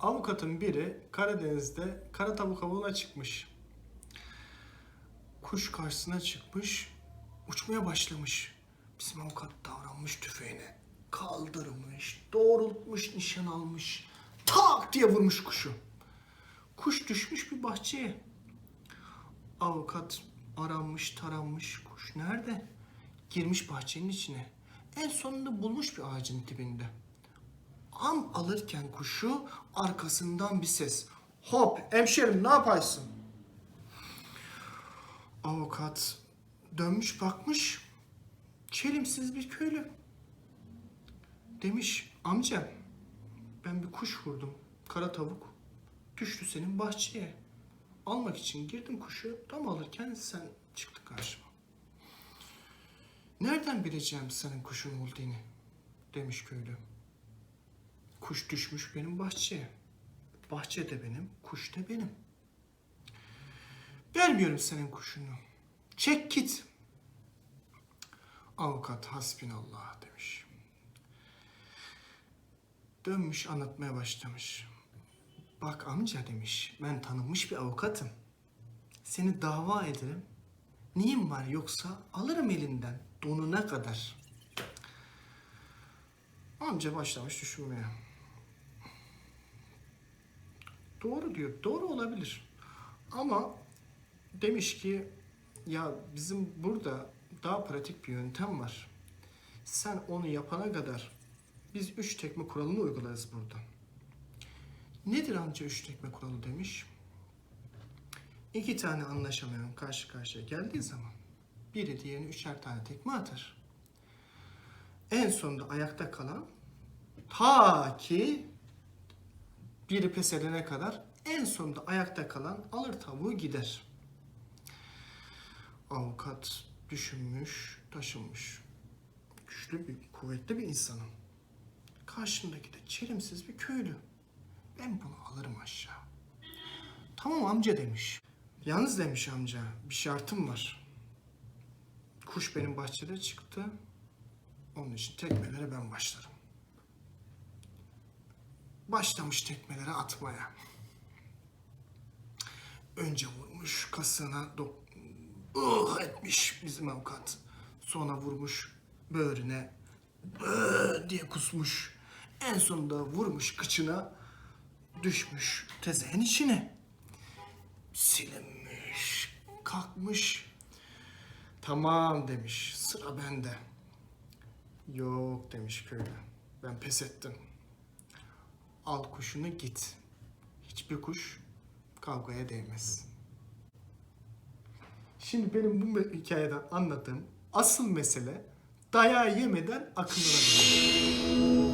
Avukatın biri Karadeniz'de kara tavuk avına çıkmış. Kuş karşısına çıkmış, uçmaya başlamış. Bizim avukat davranmış tüfeğine. Kaldırmış, doğrultmuş, nişan almış. Tak diye vurmuş kuşu. Kuş düşmüş bir bahçeye. Avukat aranmış, taranmış. Kuş nerede? Girmiş bahçenin içine. En sonunda bulmuş bir ağacın dibinde. Am alırken kuşu arkasından bir ses. Hop hemşerim ne yaparsın? Avukat dönmüş bakmış. Çelimsiz bir köylü. Demiş amca ben bir kuş vurdum. Kara tavuk. Düştü senin bahçeye. Almak için girdim kuşu. Tam alırken sen çıktın karşıma. Nereden bileceğim senin kuşun olduğunu? Demiş köylü. Kuş düşmüş benim bahçeye. Bahçe de benim, kuş da benim. Vermiyorum senin kuşunu. Çek git. Avukat hasbinallah demiş. Dönmüş anlatmaya başlamış. Bak amca demiş, ben tanınmış bir avukatım. Seni dava ederim. Neyim var yoksa alırım elinden donuna kadar. Amca başlamış düşünmeye. Doğru diyor. Doğru olabilir. Ama demiş ki ya bizim burada daha pratik bir yöntem var. Sen onu yapana kadar biz üç tekme kuralını uygularız burada. Nedir amca üç tekme kuralı demiş. İki tane anlaşamayan karşı karşıya geldiği zaman biri diğerine üçer tane tekme atar. En sonunda ayakta kalan ta ki biri pes edene kadar en sonunda ayakta kalan alır tavuğu gider. Avukat düşünmüş, taşınmış. Güçlü bir, kuvvetli bir insanım. Karşımdaki de çelimsiz bir köylü. Ben bunu alırım aşağı. Tamam amca demiş. Yalnız demiş amca, bir şartım var. Kuş benim bahçede çıktı. Onun için tekmelere ben başlarım. Başlamış tekmelere atmaya. Önce vurmuş kasığına ıh etmiş bizim avukat. Sonra vurmuş böğrüne "Böğ" diye kusmuş. En sonunda vurmuş kıçına düşmüş tezeğin içine. Silinmiş, kalkmış. Tamam demiş, sıra bende. Yok demiş köylü, ben pes ettim. Al kuşunu git. Hiçbir kuş kavgaya değmez. Şimdi benim bu hikayeden anladığım asıl mesele dayağı yemeden akıllanabilir.